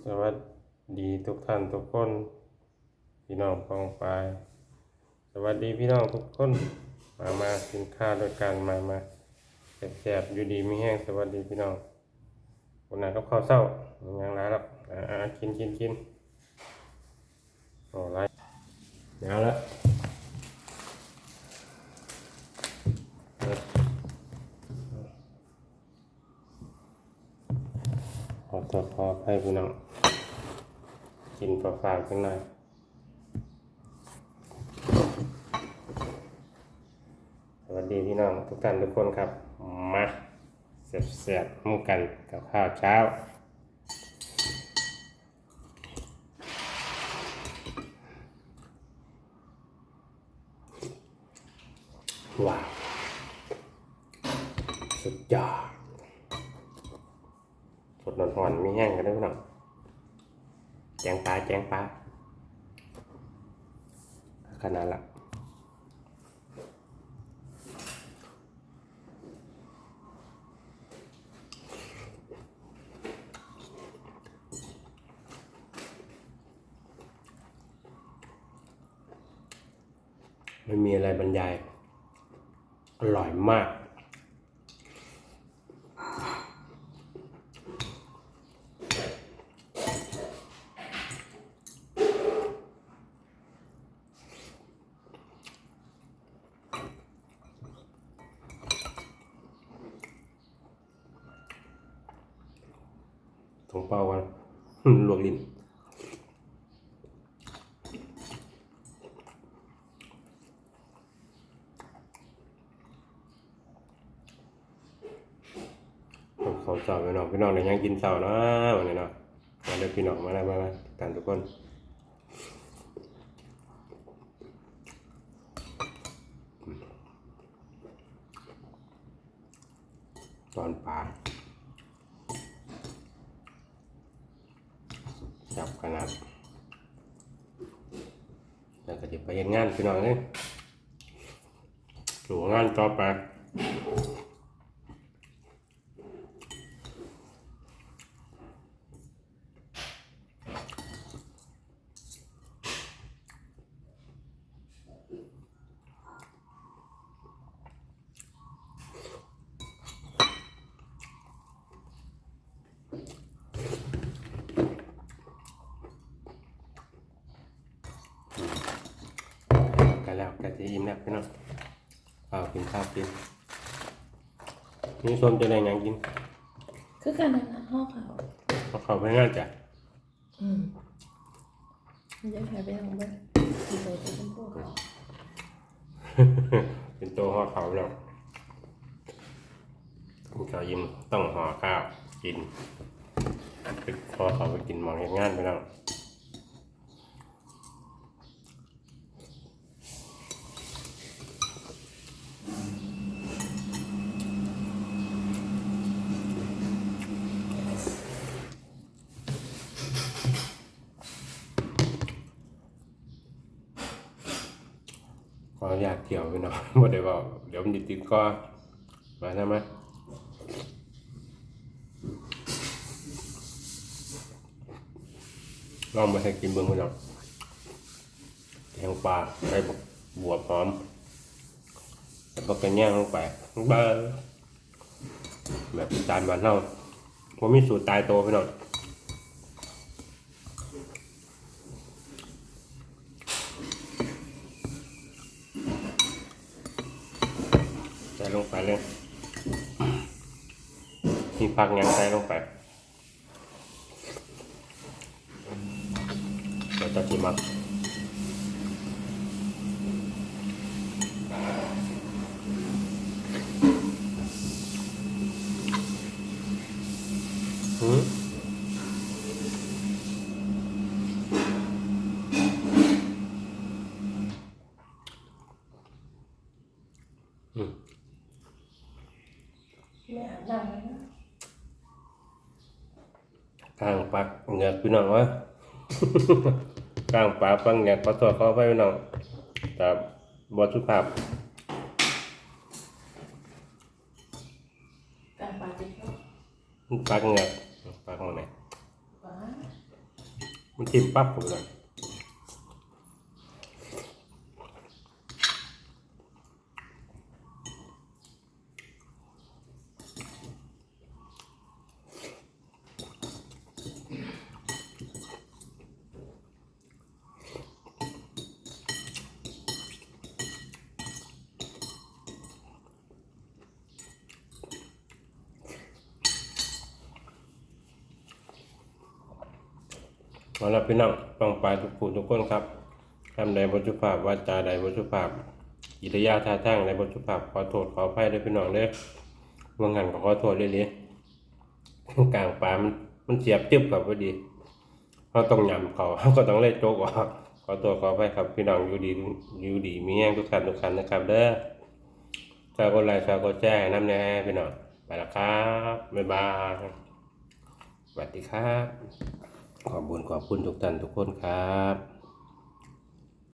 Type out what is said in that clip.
สวัสดีทุกท่านทุกคน พี่น้องกองปายสวัสดีพี่น้องทุกคน มามากินข้าวด้วยกันมามาแซ่บๆอยู่ดีไม่แห้งสวัสดีพี่น้องวันนั้นก็ข้าวเศร้ายังไรหรอกอ่ากินกินกินโอ้ไรเอาละ ขอตัวขอให้พี่น้อง กินเปล่าๆจังหน่อยสวัสดีพี่น้องทุกท่านทุกคนครับ มาเสียบเสียบมู่กันกับข้าวเช้าว้าวสุดยอด สดนอนๆมีแห้งกันด้วยพี่น้องแจงปลาแจงปลาขนาดละไม่มีอะไรบรรยาย อร่อยมาก ถุงเปล่ากันลวกลิ้นผมเขาเสาพี่น้องพี่น้องเนี่ยยังกินเสาเนาะวันนี้เนาะมาเลยพี่น้องมาเลยมามากันทุกคนตอนปลาจับ ขนาดแล้วก็จะไปเห็นงานพี่น้องเลยดูงานต่อไป กันแล้วกันจะอิ่มแล้วพี่น้องข้าวกินข้าวกินนี่ส้มจะได้หยังกินคือการนั้นนะห้องเขาเพราะเขาไม่ง่ายจ้ะอืมมันจะแพ้ไปทางบ้านมีโดยที่เป็นพวกเขาเป็นตัวห่อเขาแล้วกินข้าวยิ้มต้องห่อข้าวกินเป็นห่อเขาไปกินหมองเห็นงานไปแล้ว ออนุญาตเกี่ยวไปหน่อยบ่ได้บอกเดี๋ยวมันจะติดก้อมาใช่ไหมลองมาให้กินเบิ่งพี่น้องแกงปลาใส่บวบหอมแล้วก็กระแยงลงไปเบอร์แบบจานบานเฮาผมมีสูตรตายโตพี่น้องใส่ลงไปเลย มีผักหยังใส่ลงไปเราจะกินมักหืมอืมไม่อาบน้ำแล้วนะ กลางปักเหงือกพี่น้องวะกลางปากปังเหงือกขอตัวเขาไปพี่น้องแต่บทสุภาพการปาจิตเขาปักเหงือกปักมาไหนว้ามันทิ่มปั๊บผมเลย เอาละพี่น้องฟังไปทุกผู้ทุกคนครับทำใดบทสุภาพวาจาใดบทสุภาพกิริยาท่าทางในบทสุภาพขอโทษขออภัยด้วยพี่น้องเด้อว่างานก็ขอโทษเลยเลยกลางปลามันมันเสียบจึบกับพอดีเขาต้องยำเขาเขาก็ต้องเล่โจกออกขอตัวขออภัยครับพี่น้องอยู่ดีอยู่ดีมีแห้งทุกท่านทุกท่านนะครับเด้อฝากกดไลค์ฝากกดแชร์น้ำแน่พี่น้องไปแล้วครับบ๊ายบายสวัสดีครับ ขอบคุณขอบคุณทุกท่านทุกคนครับ